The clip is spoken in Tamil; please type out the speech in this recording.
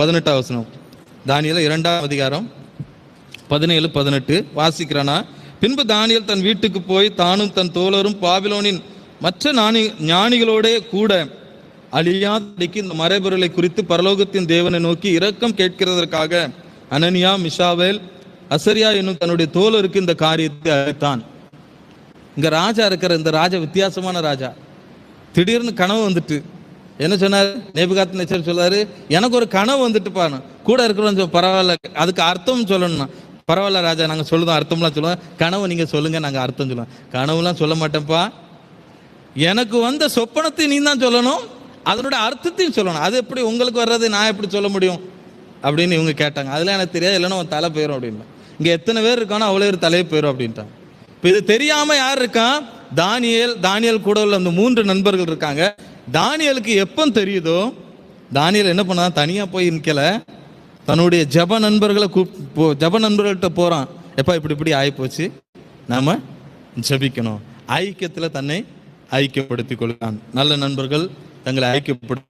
பதினெட்டாம் வசனம். தானியேல் இரண்டாம் அதிகாரம் பதினேழு பதினெட்டு. வாசிக்கிறானா பின்பு தானியல் தன் வீட்டுக்கு போய் தானும் தன் தோழரும் பாபிலோனின் மற்ற ஞானி ஞானிகளோடே கூட அழியாதடிக்கு இந்த மறைபொருளை குறித்து பரலோகத்தின் தேவனை நோக்கி இரக்கம் கேட்கிறதற்காக அனனியா மிஷாவேல் அசரியா என்னும் தன்னுடைய தோழருக்கு இந்த காரியத்தை அழைத்தான். இங்க ராஜா இருக்கிற இந்த ராஜா வித்தியாசமான ராஜா. திடீர்னு கனவு வந்துட்டு என்ன சொன்னார்? நேபுகாத் நேச்சர் சொல்லாரு எனக்கு ஒரு கனவு வந்துட்டு பாரு கூட இருக்கிறவன் பரவாயில்ல அதுக்கு அர்த்தம் சொல்லணும்னா. பரவாயில்ல ராஜா நாங்கள் சொல்லுதோம் அர்த்தம்லாம் சொல்லுவோம். கனவு நீங்கள் சொல்லுங்க நாங்கள் அர்த்தம் சொல்லுவோம். கனவுலாம் சொல்ல மாட்டேன்ப்பா. எனக்கு வந்த சொப்பனத்தை நீ தான் சொல்லணும் அதனோட அர்த்தத்தையும் சொல்லணும். அது எப்படி உங்களுக்கு வர்றது நான் எப்படி சொல்ல முடியும்? அப்படின்னு இவங்க கேட்டாங்க. அதெல்லாம் எனக்கு தெரியாது இல்லைன்னா உன் தலை போயிடும் அப்படின்னு இங்கே எத்தனை பேர் இருக்கானோ அவ்வளோ பேர் தலையே போயிடும் அப்படின்ட்டாங்க. இப்போ இது தெரியாமல் யார் இருக்கான் தானியல் தானியல் கூட உள்ள அந்த மூன்று நண்பர்கள் இருக்காங்க. தானியலுக்கு எப்போ தெரியுதோ தானியல் என்ன பண்ணா தனியா போய் நிக்கல. தன்னுடைய ஜப நண்பர்களை கூப் போ- ஜப நண்பர்கள்ட்ட போறான். எப்பா இப்படி இப்படி ஆகிப்போச்சு நாம ஜபிக்கணும். ஐக்கியத்தில் தன்னை ஐக்கியப்படுத்திக் கொள்கிறான். நல்ல நண்பர்கள் தங்களை ஐக்கியப்படுத்த